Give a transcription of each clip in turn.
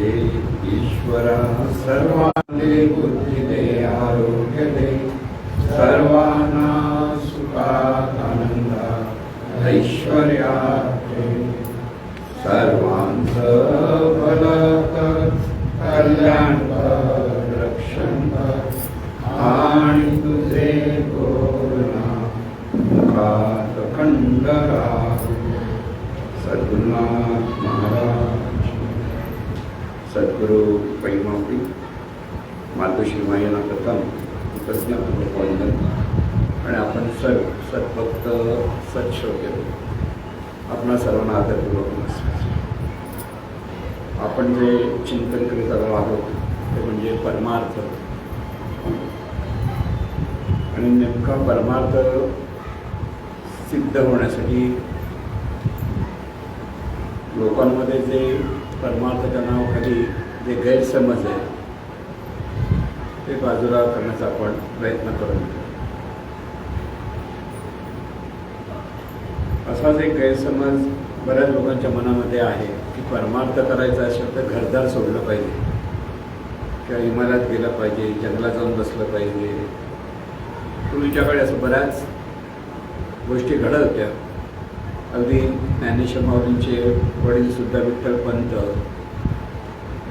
हे ईश्वरा सर्वांनी बुद्धी दे आरोग्य दे सर्वांना सुखात आनंदा ऐश्वर्या सर्वांचं भलं कर कल्याण कर रक्षण कर आणि तुझे कोरोना मुखात खंड राहू सद्गुरुनाथ महाराज सद्गुरु पैमावती मातोश्री प्रथम कृतज्ञपूर्वक वंदन आणि आपण सर्व सद्भक्त सत्श्रोते आपणा सर्वांना आदरपूर्वक नमस्कार. आपण जे चिंतन करीत आलो आहोत ते म्हणजे परमार्थ. आणि नेमका परमार्थ सिद्ध होण्यासाठी लोकांमध्ये जे परमार्थाच्या नावाखाली जे गैरसमज आहे ते बाजूला करण्याचा आपण प्रयत्न करत असाच एक गैरसमज बऱ्याच लोकांच्या मनामध्ये आहे की परमार्थ करायचा असेल तर घरदार सोडलं पाहिजे. किंवा हिमालयात गेलं पाहिजे जंगलात जाऊन बसलं पाहिजे. पूर्वीच्याकडे असं बऱ्याच गोष्टी घडत होत्या. अगदी ज्ञानेश्वर माऊलींचे वडील सुद्धा विठ्ठल पंत.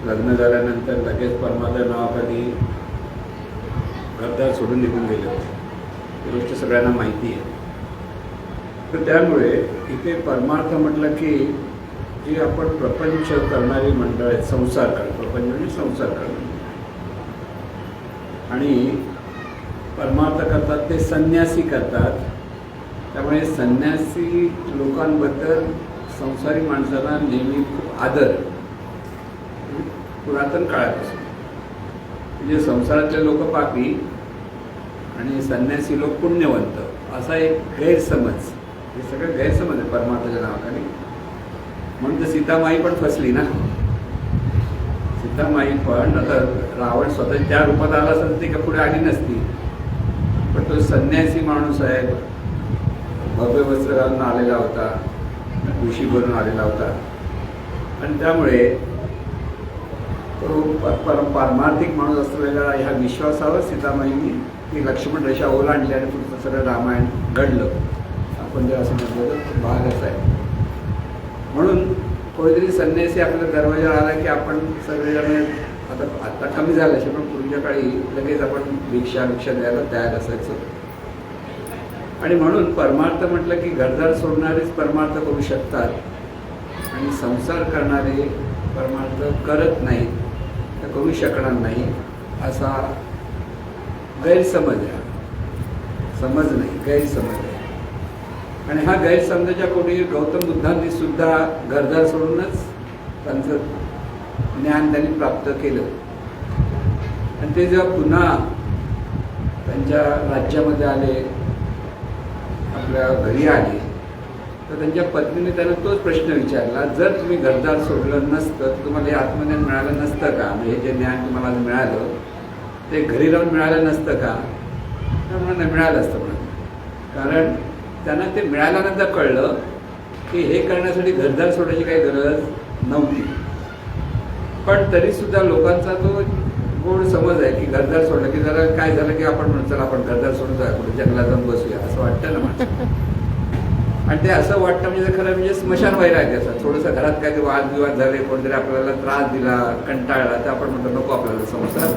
लग्न झाल्यानंतर लगेच परमार्थ नावाखाली घरदार सोडून निघून गेले होते. ही गोष्ट सगळ्यांना माहिती आहे. तर त्यामुळे इथे परमार्थ म्हटलं की जी आपण प्रपंच करणारी मंडळ आहेत संसार करणं प्रपंच म्हणजे संसार करणं आणि परमार्थ करतात ते संन्यासी करतात. त्यामुळे संन्यासी लोकांबद्दल संसारी माणसाला नेहमी खूप आदर. पुरातन काळापासून. म्हणजे संसारातले लोक पापी आणि संन्यासी लोक पुण्यवंत. असा एक गैरसमज. हे सगळं गैरसमज आहे परमार्थाच्या नावाखाली. म्हणून तर सीतामाई पण फसली ना. सीतामाई पण आता रावण स्वतः त्या रूपात आला असत ती का पुढे आली नसती. पण तो संन्यासी माणूस आहे. भव्य वस्त्र घालून आलेला होता. ऋषी भरून आलेला होता. आणि त्यामुळे तो परमार्थिक माणूस असलेला ह्या विश्वासावर सीतामाईंनी ती लक्ष्मण रेषा ओलांडली आणि पुढचं सगळं रामायण घडलं. आपण जर असं म्हटलं तर भागच आहे. म्हणून कोणीतरी संन्यासी आपल्या दरवाजा आला की आपण सगळेजण आता आत्ता कमी झालं असे पण पूर्वीच्या काळी लगेच आपण भिक्षा भिक्षा द्यायला तयार असायचो. आणि म्हणून परमार्थ म्हटलं की घरदार सोडणारेच परमार्थ करू शकतात. आणि संसार करणारे परमार्थ करत नाहीत तर करू शकणार नाही असा गैरसमज आहे. समज नाही गैरसमज आहे. आणि हा गैरसमजाच्या कोणी गौतम बुद्धांनी सुद्धा घरदार सोडूनच त्यांचं ज्ञान त्यांनी प्राप्त केलं. आणि ते जेव्हा पुन्हा त्यांच्या राज्यामध्ये आले आपल्या घरी आले तर त्यांच्या पत्नीने त्यांना तोच प्रश्न विचारला जर तुम्ही घरदार सोडलं नसतं तर तुम्हाला हे आत्मज्ञान मिळालं नसतं का? म्हणजे हे जे ज्ञान तुम्हाला मिळालं ते घरी राहून मिळालं नसतं का? म्हणून मिळालं असतं म्हणून कारण त्यांना ते मिळाल्यानंतर कळलं की हे करण्यासाठी घरदार सोडायची काही गरज नव्हती. पण तरी सुद्धा लोकांचा तो गोड समज आहे की घरदार सोडलं की जरा काय झालं की आपण म्हणतो चला आपण घरदार सोडून जाऊया कुठे जंगलात जाऊन बसूया. असं वाटतं ना माणसं आणि ते असं वाटतं म्हणजे खरं म्हणजे स्मशान वैराग्य असं. थोडंसं घरात काय वाद वादविवाद झाले कोणतरी आपल्याला त्रास दिला कंटाळला तर आपण म्हणतो नको आपल्याला संसार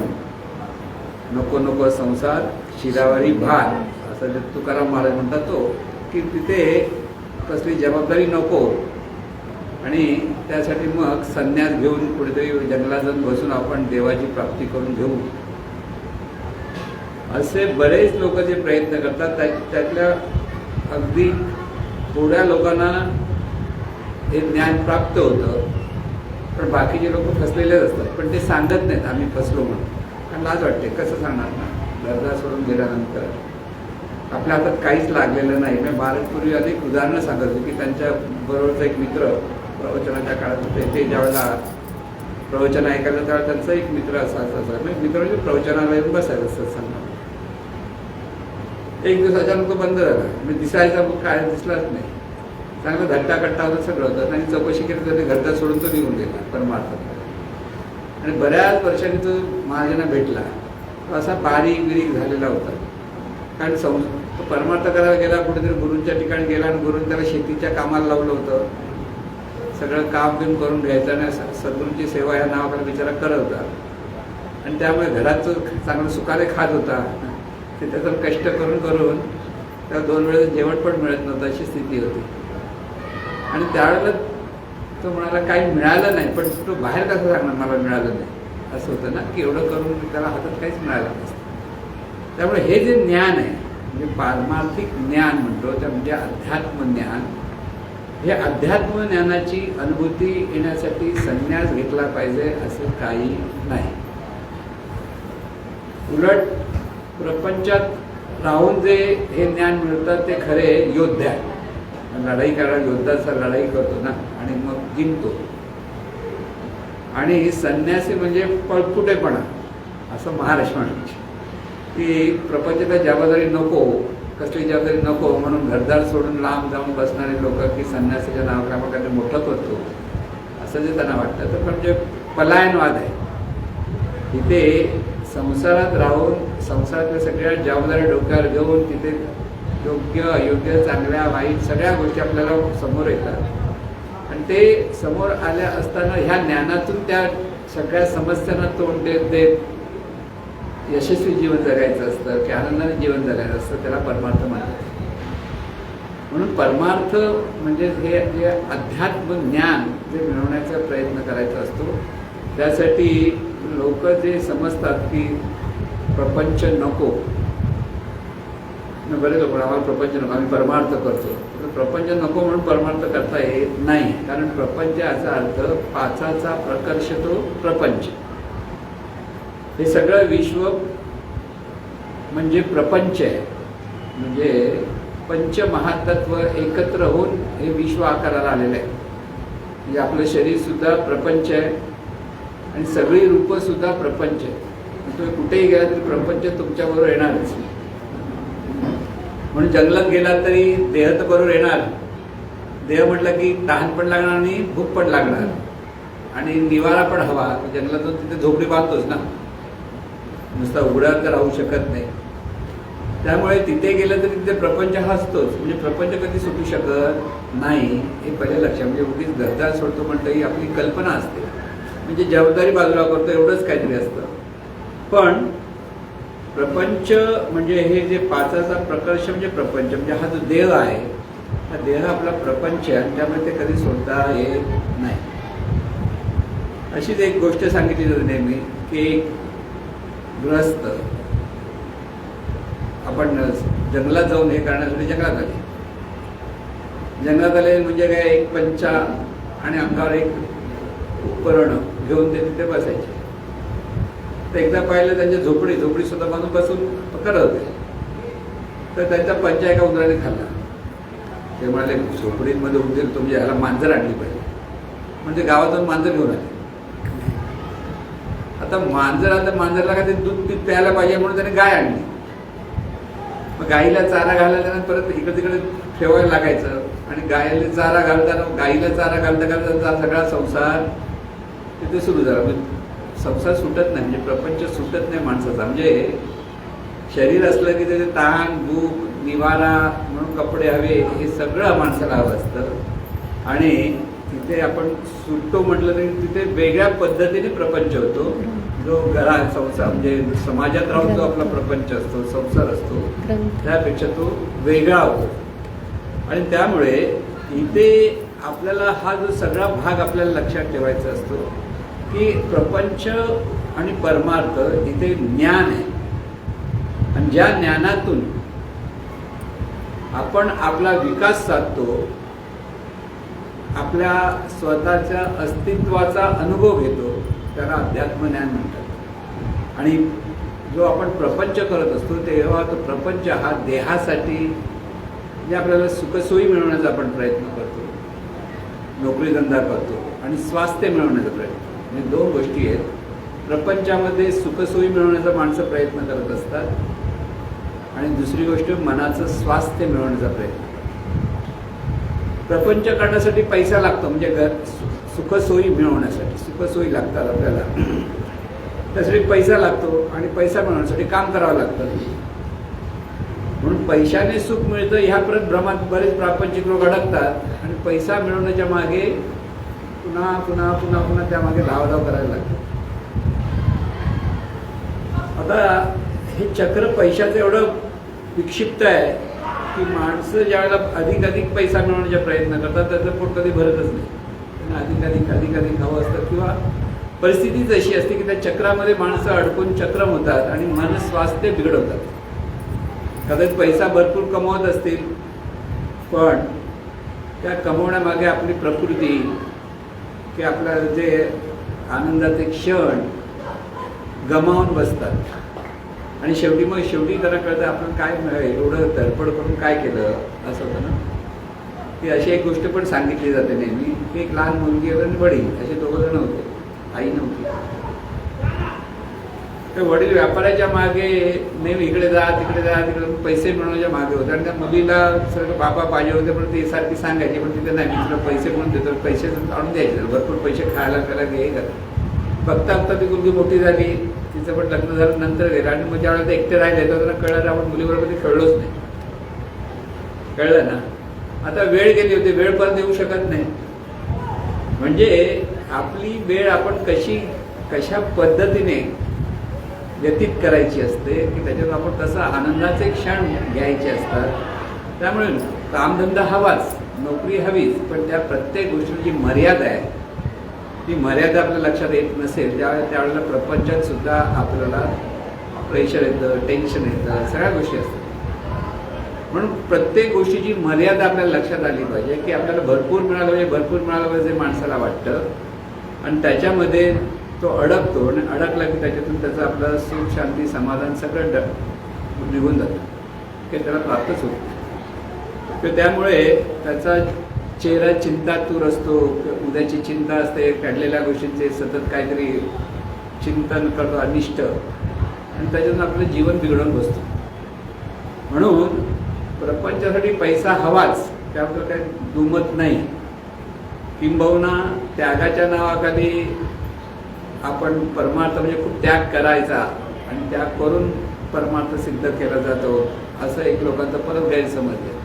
नको नको संसार शिरावरी भार असं जे तुकाराम महाराज म्हणतात तो की तिथे कसली जबाबदारी नको. आणि त्यासाठी मग संन्यास घेऊन कुठेतरी जंगलात जाऊन बसून आपण देवाची प्राप्ती करून घेऊ. असे बरेच लोक जे प्रयत्न करतात त्या- त्यातल्या अगदी थोड्या लोकांना हे ज्ञान प्राप्त होतं पण बाकीचे लोक फसलेलेच असतात. पण ते सांगत नाहीत आम्ही फसलो म्हणून. लाज वाटते कसं सांगणार ना? दर्जा सोडून गेल्यानंतर. आपल्या हातात काहीच लागलेलं नाही. मी भारतपूर्वी अनेक उदाहरणं सांगत होते की त्यांच्या बरोबरचा एक मित्र प्रवचनाच्या काळात होते. ते ज्यावेळेला प्रवचन ऐकायला त्यावेळेला त्यांचा एक मित्र असा असा असा. म्हणजे मित्र म्हणजे प्रवचनाला येऊन बसायचं सांगणार. एक दिवस अचानक तो बंद झाला. म्हणजे दिसायचा मग काय दिसलाच नाही. चांगला धट्टा कट्टा होता सगळं होतं. आणि चौकशी केली तर ते घरदार सोडून तो निघून गेला परमार्थाला आणि बऱ्याच वर्षांनी तो महाराजांना भेटला. तो असा बारीक बिरीक झालेला होता. कारण सं तो परमार्थ करायला गेला कुठेतरी गुरूंच्या ठिकाणी गेला आणि गुरुंनी त्याला शेतीच्या कामाला लावलं होतं. सगळं काम बिम करून घ्यायचं आणि स- सद्गुरूंची सेवा या नावाकडे बिचारा करत होता. आणि त्यामुळे घरात चांगलं सुखाने खात होता. ते त्याचं कष्ट करून करून त्याला दोन वेळेस जेवण पण मिळत नव्हतं अशी स्थिती होती. आणि त्यावेळेला तो म्हणाला काही मिळालं नाही पण तो बाहेर कसं सांगणार मला मिळालं नाही. असं होतं ना की एवढं करून त्याला हातात काहीच मिळालं नसतं. त्यामुळे हे जे ज्ञान आहे म्हणजे पारमार्थिक ज्ञान म्हणतो त्या म्हणजे अध्यात्म ज्ञान हे अध्यात्म ज्ञानाची अनुभूती येण्यासाठी संन्यास घेतला पाहिजे असं काही नाही. उलट प्रपंचात राहून जे हे ज्ञान मिळतं ते खरे योद्धे आहे लढाई करायला योद्धाचा लढाई करतो ना आणि मग जिंकतो आणि संन्यासी म्हणजे पळपुटेपणा असं महाराष्ट्र म्हणायचे. की प्रपंचाला जबाबदारी नको कसली जबाबदारी नको म्हणून घरदार सोडून लांब जाऊन बसणारे लोक की संन्यासाच्या नावाकडे आपण मोठं करतो असं जे त्यांना वाटतं तर म्हणजे पलायनवाद आहे. इथे संसारात राहून संसारातल्या सगळ्या जबाबदाऱ्या डोक्यावर घेऊन तिथे योग्य अयोग्य चांगल्या वाईट सगळ्या गोष्टी आपल्याला समोर येतात. ते समोर आल्या असताना ह्या ज्ञानातून त्या सगळ्या समस्यांना तोंड देत देत यशस्वी जीवन जगायचं असतं की आनंदाने जीवन जगायचं असतं त्याला परमार्थ म्हणतात. म्हणून परमार्थ म्हणजे हे जे अध्यात्म ज्ञान जे मिळवण्याचा प्रयत्न करायचा असतो त्यासाठी लोक जे समजतात की प्रपंच नको. न बरेच लोक आम्हाला प्रपंच नको आम्ही परमार्थ करतो. प्रपंच नको म्हणून परमार्थ करता येत नाही. कारण प्रपंच याचा अर्थ पाचाचा प्रकर्ष तो प्रपंच. हे सगळं विश्व म्हणजे प्रपंच आहे. म्हणजे पंचमहातत्व एकत्र होऊन हे विश्व आकाराला आलेलं आहे. म्हणजे आपलं शरीर सुद्धा प्रपंच आहे. आणि सगळी रूपं सुद्धा प्रपंच आहे तुम्ही कुठेही गेला तरी प्रपंच तुमच्याबरोबर येणारच. म्हणून जंगलात गेला तरी देह तर बरोबर येणार. देह म्हटलं की तहान पण लागणार आणि भूक पण लागणार. आणि निवारा पण हवा. जंगलातून तिथे झोपडी बांधतोच ना. नुसता उघड्यावर तर राहू शकत नाही. त्यामुळे तिथे गेलं तरी तिथे प्रपंच हा असतोच म्हणजे प्रपंच कधी सुटू शकत नाही हे पहिले लक्षात. म्हणजे उगीच घरदार सोडतो म्हणतं ही आपली कल्पना असते. म्हणजे जबाबदारी बाजूला करतो एवढंच काहीतरी असतं. पण प्रपंच म्हणजे हे जे पाचाचा प्रकर्ष म्हणजे प्रपंच म्हणजे हा जो देह आहे हा देह आपला प्रपंच आहे आणि त्यामुळे ते कधी सोडता येत नाही. अशीच एक गोष्ट सांगितली जाते नेहमी की एक आपण जंगलात जाऊन हे करण्यासाठी जंगलात आले. जंगलात आले म्हणजे काय एक पंचा आणि अंगावर एक उपकरण घेऊन ते तिथे बसायचे. तर एकदा पाहिलं त्यांच्या झोपडी झोपडी सुद्धा बांधून बसून करत होते. तर त्यांचा पंचा एका उंदराने खाल्ला. ते म्हणाले झोपडीमध्ये उंदीर तुमच्या ह्याला मांजर आणली पाहिजे. म्हणजे गावातून मांजर घेऊन आले. आता मांजर आता मांजरला का ते दूध पीत प्यायला पाहिजे म्हणून त्याने गाय आणली. मग गाईला चारा घालायला परत इकडे तिकडे ठेवायला लागायचं आणि गायला चारा घालताना गाईला चारा घालता घालता सगळा संसार तिथे सुरू झाला. म्हणजे संसार सुटत नाही म्हणजे प्रपंच सुटत नाही माणसाचा. म्हणजे शरीर असलं की त्याचे ताण भूक निवारा म्हणून कपडे हवे हे सगळं माणसाला हवं असतं. आणि तिथे आपण सुटतो म्हटलं तरी तिथे वेगळ्या पद्धतीने प्रपंच होतो. जो घरात संसार म्हणजे समाजात राहून जो आपला प्रपंच असतो संसार असतो त्यापेक्षा तो वेगळा होतो. आणि त्यामुळे इथे आपल्याला हा जो सगळा भाग आपल्याला लक्षात ठेवायचा असतो की प्रपंच आणि परमार्थ इथे ज्ञान आहे. आणि ज्या ज्ञानातून आपण आपला विकास साधतो आपल्या स्वतःच्या अस्तित्वाचा अनुभव घेतो त्याला अध्यात्म ज्ञान म्हणतात. आणि जो आपण प्रपंच करत असतो तेव्हा तो प्रपंच हा देहासाठी जे आपल्याला सुखसोयी मिळवण्याचा आपण प्रयत्न करतो नोकरीधंदा करतो आणि स्वास्थ्य मिळवण्याचा प्रयत्न म्हणजे दोन गोष्टी आहेत. प्रपंचामध्ये सुखसोयी मिळवण्याचा माणसं प्रयत्न करत असतात. आणि दुसरी गोष्ट मनाचं स्वास्थ्य मिळवण्याचा प्रयत्न. प्रपंच करण्यासाठी पैसा लागतो म्हणजे घर सुखसोयी मिळवण्यासाठी. सुखसोयी लागतात आपल्याला. त्यासाठी पैसा लागतो आणि पैसा मिळवण्यासाठी काम करावं लागतं. म्हणून पैशाने सुख मिळतं ह्या परत भ्रमात बरेच प्रापंचिक लोक अडकतात. आणि पैसा मिळवण्याच्या मागे पुन्हा पुन्हा पुन्हा पुन्हा त्यामागे धावधाव करायला लागते आता हे चक्र पैशाचं एवढं विक्षिप्त आहे की माणसं ज्यावेळेला अधिक अधिक पैसा मिळवण्याचा प्रयत्न करतात त्याचं पोट कधी भरतच नाही. त्यांना अधिक अधिक अधिक अधिक हवं असतं किंवा परिस्थितीच अशी असते की त्या चक्रामध्ये माणसं अडकून चक्रम होतात आणि मन स्वास्थ्य बिघडवतात. कदाचित पैसा भरपूर कमवत असतील पण त्या कमवण्यामागे आपली प्रकृती की आपला जे आनंदाचे क्षण गमावून बसतात. आणि शेवटी मग शेवटी त्यांना कळतं आपण काय एवढं धडपड करून काय केलं असं होतं ना? ती अशी एक गोष्ट पण सांगितली जाते नेहमी की एक लहान मुलगी आणि वडील असे दोघं जण होते. आई नव्हती. ते वडील व्यापाराच्या मागे नेहमी इकडे जा तिकडे जा तिकडे पैसे मिळवण्याच्या मागे होते. आणि त्या मुलीला सगळं बाबा पाहिजे होते पण ती सारखी सांगायची पण तिथे नाही मी तुला पैसे म्हणून देतो पैसे आणून द्यायचे भरपूर पैसे खायला करायला घे बघता बघता ती मुलगी मोठी झाली तिचं पण लग्न झालं नंतर गेलं. आणि मग ज्यावेळेला ते एकटे राहिले तर त्यांना कळलं आपण मुलीबरोबर ते कळलोच नाही. कळलं ना? आता वेळ गेली होती वेळ परत येऊ शकत नाही. म्हणजे आपली वेळ आपण कशी कशा पद्धतीने व्यतीत करायची असते की त्याच्यात आपण तसा आनंदाचे क्षण घ्यायचे असतात. त्यामुळे कामधंदा हवाच नोकरी हवीच पण त्या प्रत्येक गोष्टीची जी मर्यादा आहे. ती मर्यादा आपल्या लक्षात येत नसेल त्यावेळेला त्यावेळेला प्रपंचात सुद्धा आपल्याला प्रेशर येतं टेन्शन येतं सगळ्या गोष्टी असतात. म्हणून प्रत्येक गोष्टीची मर्यादा आपल्याला लक्षात आली पाहिजे की आपल्याला भरपूर मिळालं पाहिजे भरपूर मिळालं पाहिजे माणसाला वाटतं. आणि त्याच्यामध्ये तो अडकतो आणि अडकला की त्याच्यातून त्याचं आपलं सुख शांती समाधान सगळं ड निघून जातं. ते त्याला प्राप्तच होत तर त्यामुळे त्याचा चेहरा चिंतातूर असतो उद्याची चिंता असते काढलेल्या गोष्टींचे सतत काहीतरी चिंतन करतो अनिष्ट. आणि त्याच्यातून आपलं जीवन बिघडून बसतो. म्हणून प्रपंचासाठी पैसा हवाच त्याबद्दल काही दुमत नाही. किंबहुना त्यागाच्या नावाखाली आपण परमार्थ म्हणजे खूप त्याग करायचा आणि त्याग करून परमार्थ सिद्ध केला जातो असं एक लोकांचा परत गैरसमज आहे.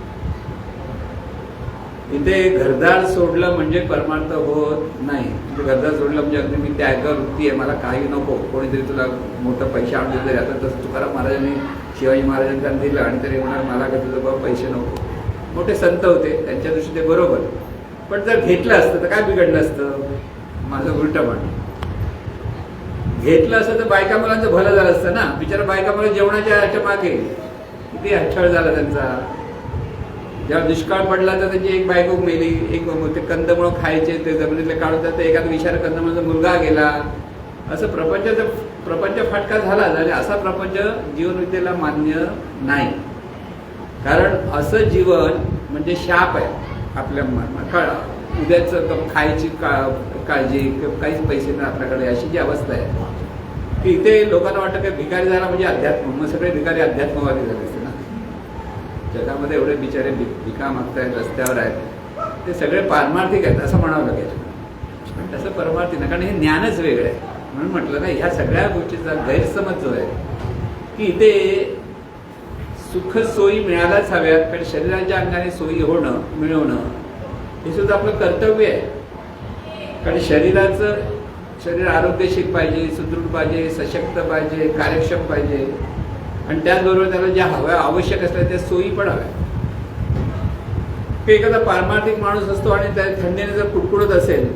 इथे घरदार सोडलं म्हणजे परमार्थ होत नाही. घरदार सोडलं म्हणजे अगदी मी त्याग वृत्ती आहे मला काही नको. कोणीतरी तुला मोठं पैसे आणून तरी आता तसं तुकाराम महाराजांनी शिवाजी महाराजांना दिलं आणि तरी म्हणाल मला का तुझं बाबा पैसे नको? मोठे संत होते त्यांच्या दृष्टीने बरोबर. पण जर घेतलं असतं तर काय बिघडलं असतं? माझं उलटं म्हणणं. घेतलं असं तर बायका मुलांचं भलं झालं असतं ना. बिचारा बायका मुलं जेवणाच्या ह्याच्या मागे. किती हच्छळ झाला त्यांचा. जेव्हा दुष्काळ पडला तर त्यांची एक बायको मेली एक ते कंदमुळं खायचे ते जमिनीतले काढून तर एखादा विचार कंदमुळाचा मुलगा गेला. असं प्रपंचाचा प्रपंच फाटका झाला. आणि असा प्रपंच जीवनविद्येला मान्य नाही. कारण असं जीवन म्हणजे शाप आहे आपल्या म- उद्याचं खायची का काळजी किंवा काहीच पैसे नाही आपल्याकडे अशी जी अवस्था आहे. की इथे लोकांना वाटतं की भिकारी झाला म्हणजे अध्यात्म मग सगळे भिकारी अध्यात्मवादी झाले असते ना. जगामध्ये एवढे बिचारे भि- भिका मागतायत रस्त्यावर आहेत. ते सगळे पारमार्थिक आहेत असं म्हणावं लागेल. पण तसं परमार्थिक नाही कारण हे ज्ञानच वेगळं आहे. म्हणून म्हटलं ना ह्या सगळ्या गोष्टीचा गैरसमज जो आहे की इथे सुख सोयी मिळायलाच हव्यात कारण शरीराच्या अंगाने सोयी होणं मिळवणं हे सुद्धा आपलं कर्तव्य आहे. कारण शरीराचं शरीर आरोग्यशील पाहिजे सुदृढ पाहिजे सशक्त पाहिजे कार्यक्षम पाहिजे. आणि त्याचबरोबर त्याला ज्या हव्या आवश्यक असल्या त्या सोयी पण हव्या. एखादा पारमार्थिक माणूस असतो आणि त्या थंडीने जर कुडकुडत असेल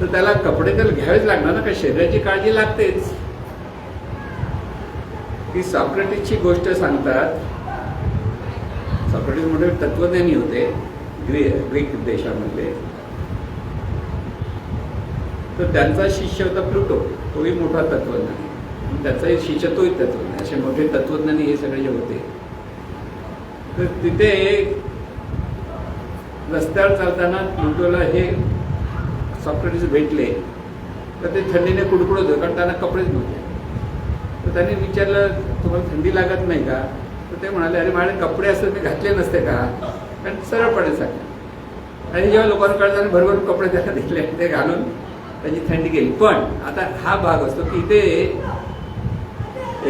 तर त्याला कपडे तर घ्यावेच लागणार ना का शरीराची काळजी लागतेच. की सॉक्रेटिसची गोष्ट सांगतात. सॉक्रेटिस मोठे तत्वज्ञानी होते ग्री ग्रीक देशामधले. तर त्यांचा शिष्य होता प्लुटो. तोही मोठा तत्वज्ञानी त्याचाही शिष्य तोही तत्वज्ञानी असे मोठे तत्वज्ञानी हे सगळे जे होते. तर तिथे रस्त्यावर चालताना प्लुटोला हे सॉक्रेटिस भेटले. तर ते थंडीने कुडकुडत होते कारण त्यांना कपडेच नव्हते. तर त्यांनी विचारलं तुम्हाला थंडी लागत नाही का? तर ते म्हणाले अरे माझे कपडे असतात ते घातले नसते का? कारण सरळपणे सांगले आणि जेव्हा लोकांना कळतं आणि भरभरून कपडे त्याला दिले ते घालून त्याची थंडी गेली. पण आता हा भाग असतो की ते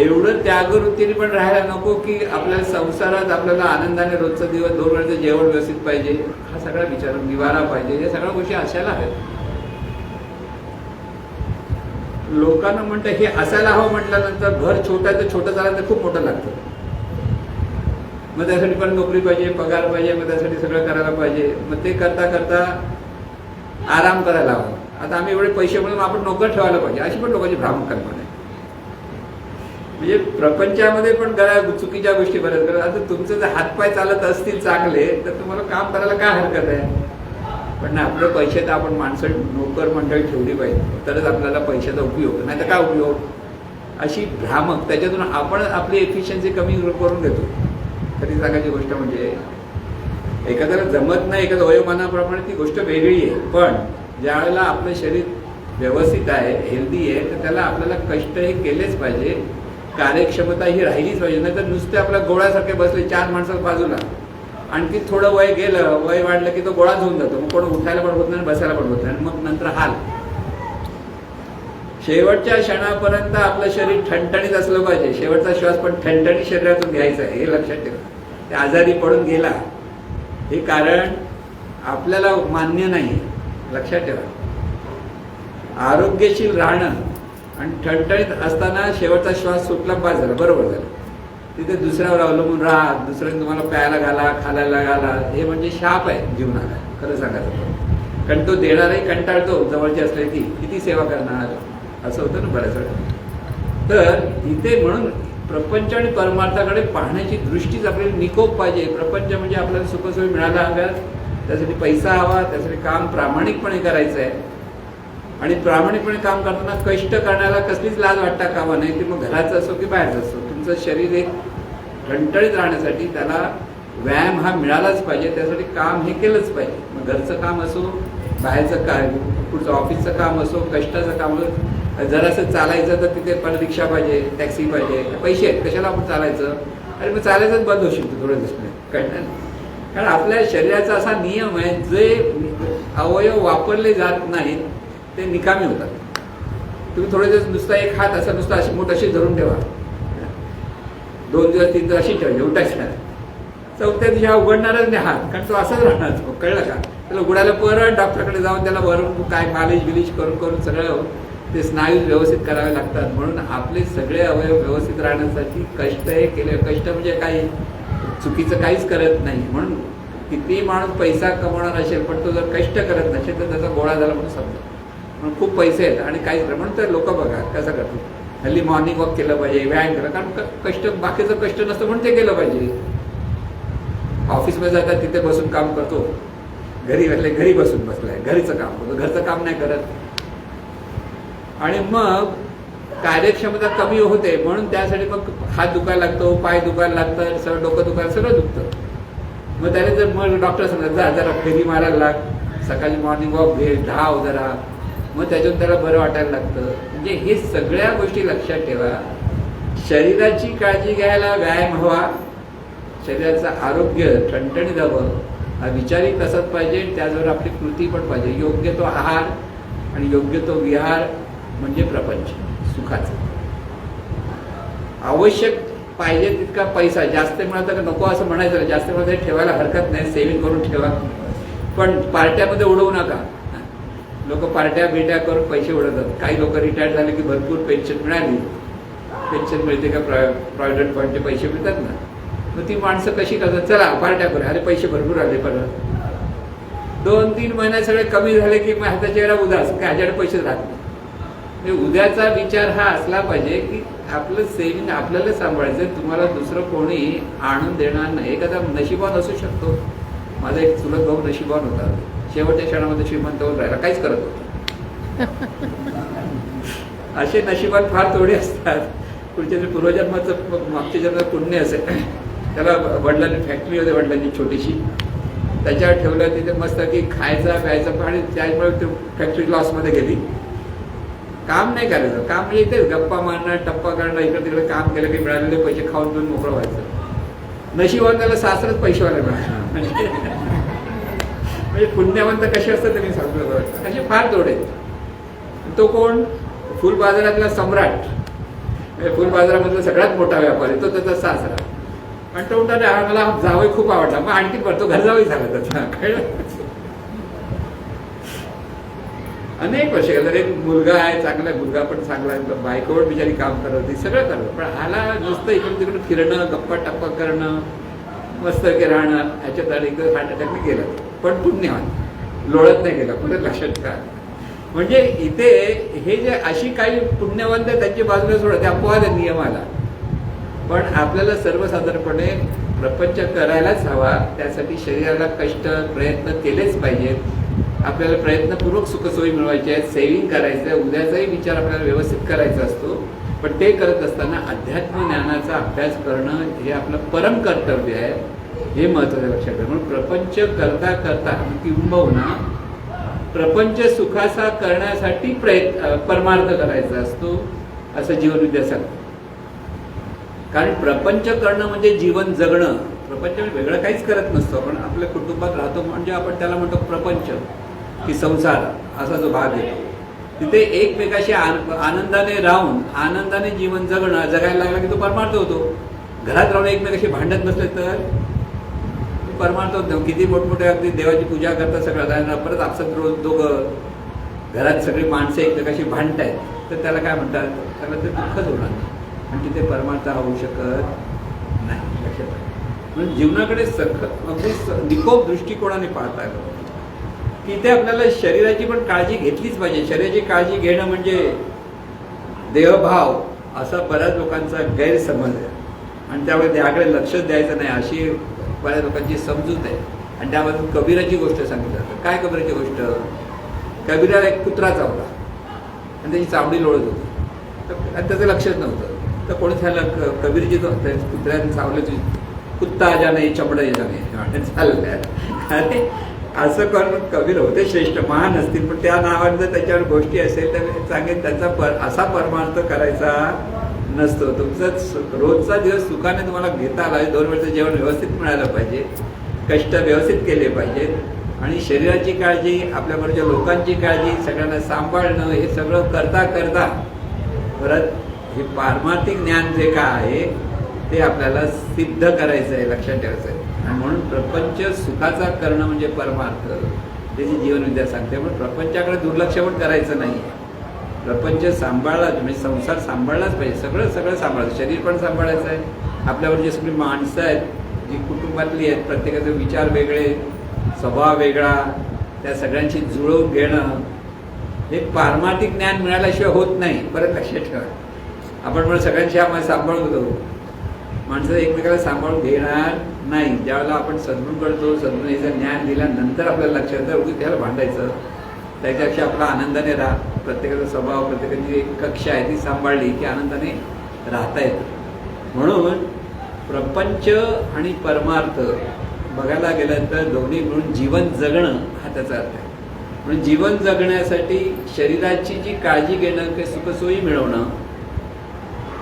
एवढं त्यागवृत्तीने पण राहायला नको की आपल्या संसारात आपल्याला आनंदाने रोजचा दिवस दोन वेळचं जेवण व्यवस्थित पाहिजे. हा सगळा विचार निवारा पाहिजे. या सगळ्या गोष्टी असायला हव्यात. लोकांना म्हणतं हे असायला हवं म्हटल्यानंतर घर छोटं आहे तर छोटं झालं तर खूप मोठं लागतं. मग त्यासाठी पण नोकरी पाहिजे पगार पाहिजे मग त्यासाठी सगळं करायला पाहिजे. मग ते करता करता आराम करायला हवा. आता आम्ही एवढे पैसे म्हणून आपण नोकर ठेवायला पाहिजे अशी पण लोकांची भ्रामक कल्पना आहे. म्हणजे प्रपंचामध्ये पण करा चुकीच्या गोष्टी बऱ्याच करा आता तुमचे जर हातपाय चालत असतील चांगले तर तुम्हाला काम करायला काय हरकत आहे? पण नाही आपलं पैसे तर आपण माणसं नोकर मंडळी ठेवली पाहिजे. तरच आपल्याला पैशाचा उपयोग नाही तर काय उपयोग? अशी भ्रामक त्याच्यातून आपण आपली एफिशियन्सी कमी करून देतो. खरी सांगायची गोष्ट म्हणजे एखाद्याला जमत नाही एखाद्या वयोमानाप्रमाणे ती गोष्ट वेगळी आहे. पण ज्या वेळेला आपलं शरीर व्यवस्थित आहे हेल्दी आहे तर त्याला आपल्याला कष्ट हे केलेच पाहिजे. कार्यक्षमता ही राहिलीच पाहिजे नाही तर नुसते आपल्या गोळ्यासारखे बसले चार माणसं बाजूला. आणखी थोडं वय गेलं वय वाढलं की तो गोळाच होऊन जातो. मग कोण उठायला पण होत नाही आणि बसायला पण होत नाही. आणि मग नंतर हाल. शेवटच्या क्षणापर्यंत आपलं शरीर ठणठणीत असलं पाहिजे. शेवटचा श्वास पण ठणठणी शरीरातून घ्यायचा आहे हे लक्षात ठेवा. ते आजारी पडून गेला. हे कारण आपल्याला मान्य नाही. लक्षात ठेवा. आरोग्यशील राहणं आणि ठणठणीत असताना शेवटचा श्वास सुटला पास झाला बरोबर झालं. तिथे दुसऱ्यावर अवलंबून राहा दुसऱ्याने तुम्हाला प्यायला घाला खायला घाला. हे म्हणजे शाप आहे जीवनाला खरं सांगायचं कारण तो देणाराही कंटाळतो जवळची असल्याची किती सेवा करणार. असं होतं ना बऱ्याच वेळा. तर इथे म्हणून प्रपंच आणि परमार्थाकडे पाहण्याची दृष्टीच आपल्याला निकोप पाहिजे. प्रपंच म्हणजे आपल्याला सुखसोयी मिळायला हव्यात. त्यासाठी पैसा हवा त्यासाठी काम प्रामाणिकपणे करायचं आहे आणि प्रामाणिकपणे काम करताना कष्ट करण्याला कसलीच लाज वाटता कामा नाही की मग घराचं असो की बाहेरचं असो. तुमचं शरीर एक ठणठणीत राहण्यासाठी त्याला व्यायाम हा मिळालाच पाहिजे त्यासाठी काम हे केलंच पाहिजे. मग घरचं काम असो बाहेरचं काय पुढचं ऑफिसचं काम असो कष्टाचं काम असो जरासं चालायचं तर तिथे पण रिक्षा पाहिजे टॅक्सी पाहिजे पैसे आहेत कशाला आपण चालायचं? अरे मग चालायचंच बंद होशील तू थोड्या दिवसाने. कळणार कारण आपल्या शरीराचा असा नियम आहे जे अवयव वापरले जात नाहीत ते निकामी होतात. तुम्ही थोडे दिवस नुसता एक हात असा नुसता अशी मोठ अशी धरून ठेवा. दोन दिवस तीन दिवस अशी ठेवली उठायच्या नाही. चौथ्या दिवशी हा उघडणारच नाही हात कारण तो असाच राहणार तो, कळलं का? त्याला उघडायला परत डॉक्टरकडे जाऊन त्याला वरून काय मालिश बिलिश करून करून सगळं ते स्नायू व्यवस्थित करावे लागतात. म्हणून आपले सगळे अवयव व्यवस्थित राहण्यासाठी कष्ट हे केले कष्ट म्हणजे काही? चुकीचं काहीच करत नाही. म्हणून किती माणूस पैसा कमवणार असेल पण तो जर कष्ट करत नसेल तर त्याचा गोळा झाला म्हणून समजा. म्हणून खूप पैसे आहेत आणि काहीच म्हणून तर लोक बघा कसं करतात. हल्ली मॉर्निंग वॉक केलं पाहिजे व्यायाम केलं कारण कष्ट बाकीचं कष्ट नसतं म्हणून ते केलं पाहिजे. ऑफिसमध्ये जातात तिथे बसून काम करतो. घरी बसले घरी बसून बसलाय. घरीचं काम करतो. घरचं काम नाही करत. आणि मग कार्यक्षमता कमी होते म्हणून त्यासाठी मग हात दुखायला लागतो पाय दुखायला लागतं सगळं डोकं दुखायला सगळं दुखतं. मग त्याने जर मग डॉक्टर सांगतात जा जरा फेरी मारायला लाग. सकाळी मॉर्निंग वॉक घे धाव जरा. मग त्याच्यातून त्याला बरं वाटायला लागतं. म्हणजे हे सगळ्या गोष्टी लक्षात ठेवा. शरीराची काळजी घ्यायला व्यायाम हवा. शरीराचं आरोग्य ठणठणीत हवं. हा विचारही तसाच पाहिजे. त्याचबरोबर आपली कृती पण पाहिजे. योग्य तो आहार आणि योग्य तो विहार म्हणजे प्रपंच. सुखाचा. आवश्यक पाहिजे तितका पैसा. जास्त मिळाला तर नको असं म्हणायचं. जास्त मिळालं ठेवायला हरकत नाही. सेव्हिंग करून ठेवा. पण पार्ट्यामध्ये उडवू नका. लोक पार्ट्या बिट्या करून पैसे उडवतात काही लोक रिटायर झाले की भरपूर पेन्शन मिळाली. पेन्शन मिळते का? प्रॉव्हिडंट फंडचे पैसे मिळतात ना. मग ती माणसं कशी करतात? चला पार्ट्या करू अरे पैसे भरपूर आले परत दोन तीन महिने सगळे कमी झाले की मग चेहरा उदास. काय ह्याच्याकडे पैसेच राहत नाही. उद्याचा विचार हा असला पाहिजे की आपलं सेविंग आपल्याला सांभाळायचं तुम्हाला दुसरं कोणी आणून देणार नाही. एखादा नशिबान असू शकतो. माझा एक चुलत भाऊ नशिबान होता. शेवटच्या क्षणामध्ये श्रीमंत होऊन राहिला. काहीच करत होता. असे नशिबात फार थोडे असतात. पुढच्या पूर्वजन्माचं मागच्या जन्मात पुण्य असेल. त्याला वडिलांनी फॅक्टरी होते वडिलांची छोटीशी त्याच्यावर ठेवलं. तिथे मस्त की खायचा प्यायचा आणि त्यामुळे ते फॅक्टरी लॉसमध्ये गेली. काम नाही करायचं. काम म्हणजे इथेच गप्पा मारणं टप्पा करणं इकडे तिकडे काम केलं की मिळालेले पैसे खाऊन पिऊन मोकळं व्हायचं. नशिबात त्याला सासरच पैसेवाला मिळाला. म्हणजे पुण्यवंत कसे असतात ते मी सांगतो कसे असे फार थोडे आहेत. तो कोण? फुल बाजारातला सम्राट. म्हणजे फुल बाजारामधला सगळ्यात मोठा व्यापारी. तो त्याचा सासरा. पण तो म्हणतात मला जावई खूप आवडला. मग आणखी परतो घर जावई झाला त्याचा कळलं? अनेक वर्ष गेलं एक मुलगा आहे चांगला आहे, मुलगा पण चांगला आहे बायकोवर बिचारी काम करत होती सगळं करत पण आला नुसतं इकडून तिकडून फिरणं गप्पा टप्पा करणं मस्त की राहणं ह्याच्यात आणि हार्ट अटॅकने गेलं. पण पुण्यवान. लोळत नाही गेला पुढे लक्षात ठेवा. म्हणजे इथे हे जे अशी काही पुण्यवंत त्यांची बाजूला सोडत ते अपवाद नियमाला. पण आपल्याला सर्वसाधारणपणे प्रपंच करायलाच हवा त्यासाठी शरीराला कष्ट प्रयत्न केलेच पाहिजेत. आपल्याला प्रयत्नपूर्वक सुखसोयी मिळवायचे आहेत सेव्हिंग करायचं आहे उद्याचाही विचार आपल्याला व्यवस्थित करायचा असतो. पण ते करत असताना अध्यात्म ज्ञानाचा अभ्यास करणं हे आपलं परम कर्तव्य आहे. हे महत्त्वाचं लक्षात ठेवा. म्हणून प्रपंच करता करता किंबहुना प्रपंच सुखासा करण्यासाठी प्रयत्न परमार्थ करायचा असतो असं जीवनविद्या सांगतो. कारण प्रपंच करणं म्हणजे जीवन जगणं. प्रपंच म्हणजे वेगळं काहीच करत नसतो आपण. आपल्या कुटुंबात राहतो म्हणजे आपण त्याला म्हणतो प्रपंच. की संसार असा जो भाग येतो तिथे एकमेकाशी आन- आनंदाने राहून आनंदाने जीवन जगणं जगायला लागला की तो परमार्थ होतो. घरात राहून एकमेकाशी भांडत नसले तर परमार्थ होतो. किती मोठमोठ्या अगदी देवाची पूजा करतात सगळं जाणार परत आपसात रोज दोघं घरात सगळी माणसं एकमेकाशी भांडत आहेत तर त्याला काय म्हणतात? त्याला ते दुःखच होणार आणि तिथे परमार्थ होऊ शकत नाही लक्षात म्हणून जीवनाकडे सख अगदी स- निकोप दृष्टिकोनाने पाहता आलं तिथे आपल्याला शरीराची पण काळजी घेतलीच पाहिजे. शरीराची काळजी घेणं म्हणजे देहभाव असा बऱ्याच लोकांचा गैरसमज आहे. आणि त्यामुळे देहाकडे लक्षच द्यायचं नाही अशी बऱ्याच लोकांची समजूत आहे. आणि त्यामधून कबीराची गोष्ट सांगितली जातं. काय कबीराची गोष्ट? कबीराला एक कुत्रा चावला. आणि त्याची चावडी लोळत होती. तर आणि त्याचं लक्षच नव्हतं. तर कोणी झालं क- कबीरची कुत्र्याने चावलं तुझी कुत्ता जाणे चमडं जाणे चाललं अरे असं करून कबीर होते श्रेष्ठ महान असतील. पण त्या नावाने जर त्याच्यावर गोष्टी असेल तर सांगेल त्याचा पर असा परमार्थ करायचा नसतो. तुमचं रोजचा दिवस सुखाने तुम्हाला घेता आला दोन वेळचं जेवण व्यवस्थित मिळालं पाहिजे. कष्ट व्यवस्थित केले पाहिजेत आणि शरीराची काळजी आपल्याबरोबरच्या लोकांची काळजी सगळ्यांना सांभाळणं हे सगळं करता करता परत हे पारमार्थिक ज्ञान जे काय आहे ते आपल्याला सिद्ध करायचं आहे लक्षात ठेवायचं आहे आणि म्हणून प्रपंच सुखाचा करणं म्हणजे परमार्थ. त्याची जीवनविद्या सांगते पण प्रपंचाकडे दुर्लक्ष पण करायचं नाही प्रपंच सांभाळला म्हणजे संसार सांभाळलाच पाहिजे. सगळं सगळं सांभाळायचं शरीर पण सांभाळायचं आहे. आपल्यावर जे सगळी माणसं आहेत जी कुटुंबातली आहेत प्रत्येकाचे विचार वेगळे स्वभाव वेगळा त्या सगळ्यांशी जुळवून घेणं हे पारमार्थिक ज्ञान मिळाल्याशिवाय होत नाही. परत लक्षात ठेवा. आपण म्हणून सगळ्यांशी आपण सांभाळून होतो माणसं एकमेकाला सांभाळून घेणार नाही ज्यावेळेला आपण सद्गुण करतो सद्गुण याचं ज्ञान दिल्यानंतर आपल्याला लक्षात येतं उगीच त्याला भांडायचं. त्याच्यापेक्षा आपला आनंदाने राहा. प्रत्येकाचा स्वभाव प्रत्येकाची एक कक्षा आहे ती सांभाळली की आनंदाने राहता येतं. म्हणून प्रपंच आणि परमार्थ बघायला गेलं तर दोन्ही मिळून जीवन जगणं हा त्याचा अर्थ आहे. म्हणून जीवन जगण्यासाठी शरीराची जी काळजी घेणं किंवा सुखसोयी मिळवणं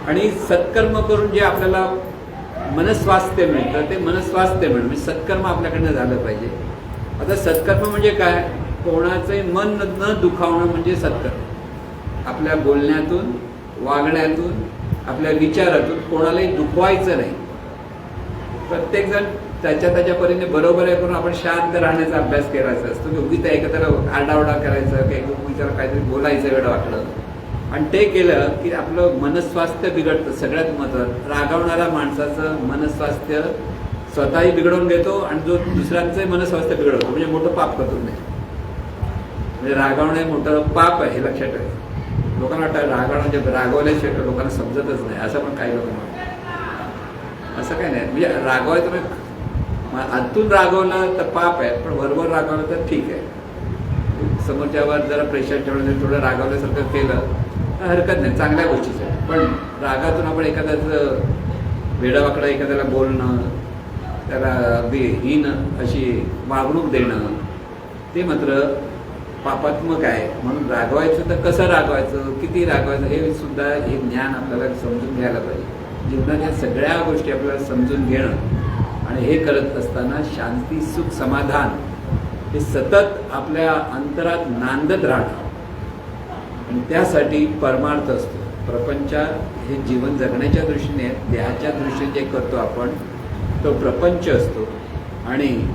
आणि सत्कर्म करून जे आपल्याला मनस्वास्थ्य मिळतं ते मनस्वास्थ्य मिळणं म्हणजे सत्कर्म आपल्याकडनं झालं पाहिजे. आता सत्कर्म म्हणजे काय? कोणाचे मन न दुखावणं म्हणजे सत्कर्म. आपल्या बोलण्यातून वागण्यातून आपल्या विचारातून कोणालाही दुखवायचं नाही. प्रत्येकजण त्याच्या त्याच्या परीने बरोबर आहे करून आपण शांत राहण्याचा अभ्यास करायचा असतो. की उगीच एखाद्याला आरडाओरडा करायचं की उगीच काहीतरी बोलायचं वेळ वाटलं. आणि ते केलं की आपलं मनस्वास्थ्य बिघडतं. सगळ्यात महत्त्वाचं रागावणारा माणसाचं मनस्वास्थ्य स्वतःही बिघडवून घेतो आणि जो दुसऱ्यांचंही मनस्वास्थ्य बिघडवतो. म्हणजे मोठं पाप करतो नाही म्हणजे रागावणं हे मोठं पाप आहे हे लक्षात ठेवा. लोकांना वाटतं रागावणं म्हणजे रागवल्याशिवाय लोकांना समजतच नाही. असं पण काही लोकांना वाटतं. असं काही नाही. म्हणजे रागवायचं म्हणजे आतून रागवलं तर पाप आहे पण वरवर रागवलं तर ठीक आहे. समोरच्यावर जरा प्रेशर ठेवलं थोडं रागवल्यासारखं केलं तर हरकत नाही चांगल्या गोष्टीच आहे. पण रागातून आपण एखाद्याचं वेडावाकडा एखाद्याला बोलणं त्याला अगदी हीन अशी वागणूक देणं ते मात्र पापात्मक आहे. म्हणून रागवायचं तर कसं रागवायचं किती रागवायचं हे सुद्धा हे ज्ञान आपल्याला समजून घ्यायला पाहिजे. जीवनात ह्या सगळ्या गोष्टी आपल्याला समजून घेणं आणि हे करत असताना शांती सुख समाधान हे सतत आपल्या अंतरात नांदत राहणं. त्यासाठी परमार्थ असतो. प्रपंच हे जीवन जगण्याच्या दृष्टीने देहाच्या दृष्टीने जे करतो आपण तो प्रपंच असतो. आणि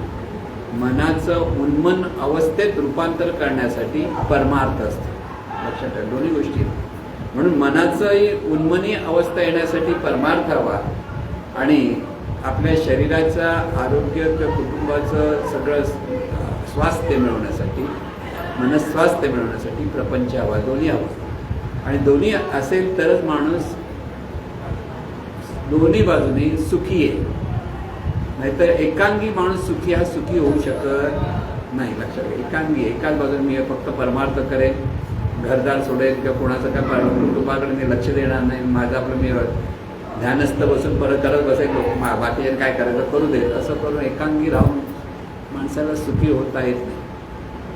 मनाचं उन्मन अवस्थेत रूपांतर करण्यासाठी परमार्थ असतो. लक्षात ठेवा दोन्ही गोष्टी. आहेत. म्हणून मनाचंही उन्मनी अवस्था येण्यासाठी परमार्थ हवा. आणि आपल्या शरीराचं आरोग्य किंवा कुटुंबाचं सगळं स्वास्थ्य मिळवण्यासाठी मनस्वास्थ्य मिळवण्यासाठी प्रपंच हवा दोन्ही हवं. आणि दोन्ही असेल तरच माणूस दोन्ही बाजूनी सुखी आहे. नाहीतर एकांगी माणूस सुखी हा सुखी होऊ शकत नाही. लक्षात घ्या एकांगी एकाच बाजूने मी फक्त परमार्थ करेन. घरदार सोडेल किंवा कोणाचं काय कुटुंबाकडे मी लक्ष देणार नाही. माझं आपलं मी ध्यानस्थ बसून परत करत बसेल. बाकीच्या काय करायचं करू दे. असं करून एकांगी राहून माणसाला सुखी होता येत नाही.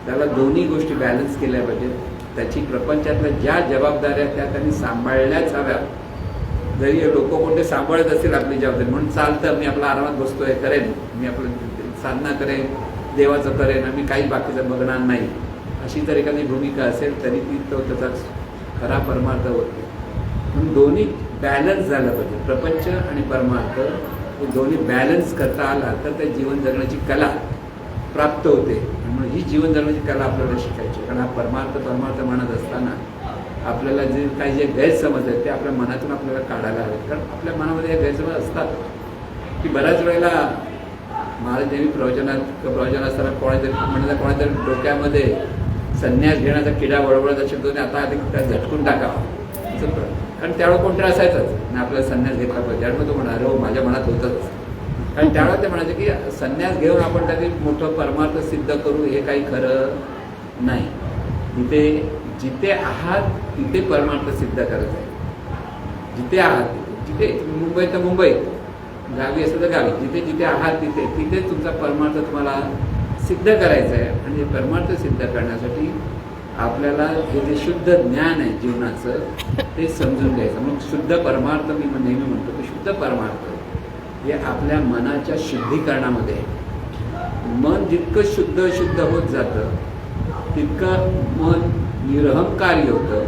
त्याला दोन्ही गोष्टी बॅलन्स केल्या पाहिजेत. त्याची प्रपंचातल्या ज्या जबाबदाऱ्या त्या त्यांनी सांभाळल्याच हव्या जरी लोक कोणते सांभाळत असतील आपली जबाबदारी म्हणून चालतं मी आपला आरामात बसतोय करेन. मी आपलं साधना करेन देवाचं करेन आम्ही काही बाकीचं बघणार नाही. अशी जर एखादी भूमिका असेल तरी ती तो त्याचा खरा परमार्थ होतो. म्हणून दोन्ही बॅलन्स झालं पाहिजे. प्रपंच आणि परमार्थ हे दोन्ही बॅलन्स करता आला तर त्या जीवन जगण्याची कला प्राप्त होते. म्हणून ही जीवन जगण्याची कला आपल्याला शिकायची कारण हा परमार्थ परमार्थ म्हणत असताना आपल्याला जे काही जे गैरसमज आहेत ते आपल्या मनातून आपल्याला काढायला हवेत. कारण आपल्या मनामध्ये हे गैरसमज असतात की बऱ्याच वेळेला महाराज नेहमी प्रवचनात प्रवचन असताना कोणातरी म्हणजे कोणातरी डोक्यामध्ये संन्यास घेण्याचा किडा वळवळत शब्द नाही आता आधी त्या झटकून टाकावा. असं कारण त्यावेळेला कोणतरी असायचंच. आणि आपल्याला संन्यास घेतला पाहिजे. त्यावेळेला तो म्हणाले हो माझ्या मनात होतच कारण त्यावेळेला ते म्हणायचे की संन्यास घेऊन आपण त्याची मोठं परमार्थ सिद्ध करू हे काही खरं नाही. तिथे जिथे आहात तिथे परमार्थ सिद्ध करायचं आहे. जिथे आहात जिथे मुंबई तर मुंबई गावी असेल तर गावी. जिथे जिथे आहात तिथे तिथे तुमचा परमार्थ तुम्हाला सिद्ध करायचा आहे. आणि हे परमार्थ सिद्ध करण्यासाठी आपल्याला हे जे शुद्ध ज्ञान आहे जीवनाचं ते समजून घ्यायचं. मग शुद्ध परमार्थ मी नेहमी म्हणतो की शुद्ध परमार्थ. हे आपल्या मनाच्या शुद्धीकरणामध्ये मन जितकं शुद्ध शुद्ध होत जातं तितकं मन निरहंकारी होतं.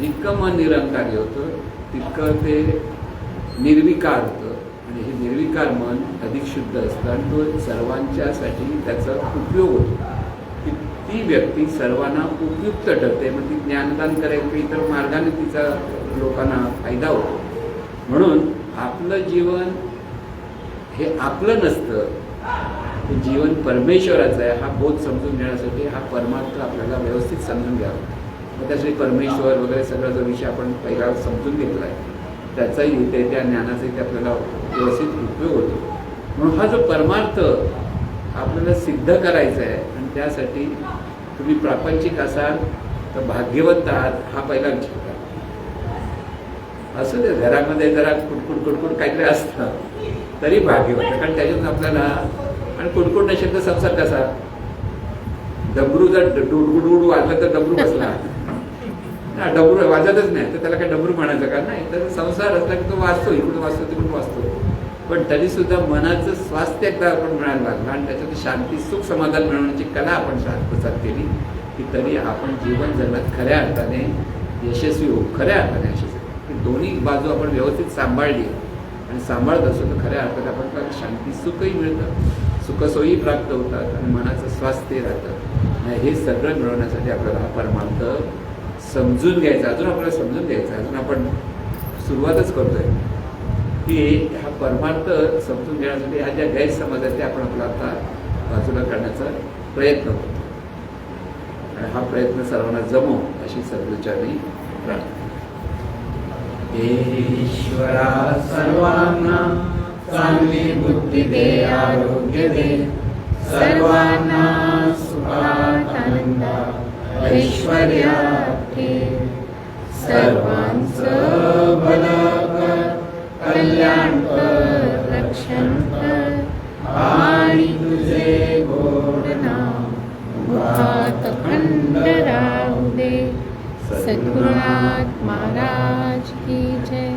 जितकं मन निरहंकारी होतं तितकं ते निर्विकार होतं. आणि हे निर्विकार मन अधिक शुद्ध असतं आणि तो सर्वांच्यासाठी त्याचा उपयोग होतो. की ती व्यक्ती सर्वांना उपयुक्त ठरते मग ती ज्ञानदान करेल की इतर मार्गाने तिचा लोकांना फायदा होतो. म्हणून आपलं जीवन हे आपलं नसतं. जीवन परमेश्वराचं आहे. हा बोध समजून घेण्यासाठी हा परमार्थ आपल्याला व्यवस्थित समजून घ्यावा. मग त्यासाठी परमेश्वर वगैरे सगळा जो विषय आपण पहिला समजून घेतला आहे त्याचाही ते त्या ज्ञानाचा इथे आपल्याला व्यवस्थित उपयोग होतो. म्हणून हा जो परमार्थ आपल्याला सिद्ध करायचा आहे आणि त्यासाठी तुम्ही प्रापंचिक असाल तर भाग्यवंत आहात हा पहिला विचार करा. असं ते घरामध्ये जरा कुडकुड कुडकुड काहीतरी असतं. तरी भाग्यवंत कारण त्याच्यातून आपल्याला आणि कोणकोण शब्द संसार कसा डबरू जर डुडगुडगुड वाजलं तर डबरू बसला. हा डबरू वाजतच नाही. तर त्याला काय डबरू म्हणायचं का? नाही. तर संसार असला की तो वाचतो इकडून वाचतो तिकडून वाचतो पण तरी सुद्धा मनाचं स्वास्थ्य एकदा आपण मिळायला लागलं आणि त्याच्यात शांती सुख समाधान मिळवण्याची कला आपण आत्मसात केली की तरी आपण जीवन जगण्यात खऱ्या अर्थाने यशस्वी होऊ. खऱ्या अर्थाने यशस्वी. दोन्ही बाजू आपण व्यवस्थित सांभाळली. आणि सांभाळत असतो तर खऱ्या अर्थात आपण शांती सुखही मिळतं. सुखसोयी प्राप्त होतात आणि मनाचं स्वास्थ्य राहतं. आणि हे सगळं मिळवण्यासाठी आपल्याला हा परमार्थ समजून घ्यायचा. अजून आपल्याला समजून घ्यायचा अजून आपण सुरुवातच करतोय. की हा परमार्थ समजून घेण्यासाठी ह्या ज्या गैरसमज आहेत ते आपण आपला आता बाजूला करण्याचा प्रयत्न करतो. आणि हा प्रयत्न सर्वांना जमो अशी सद्गुचारी प्रार्थना हे ईश्वरा सर्वांना चांगली बुद्धी दे आरोग्य दे. सर्वांना सुखात आनंदात ऐश्वर्यात ठेव सर्वांचं भलं कर कल्याण कर रक्षण कर. आणि तुझे गोड नाव मुखात खंड राहू दे. सद्गुरुनाथ महाराज की जय।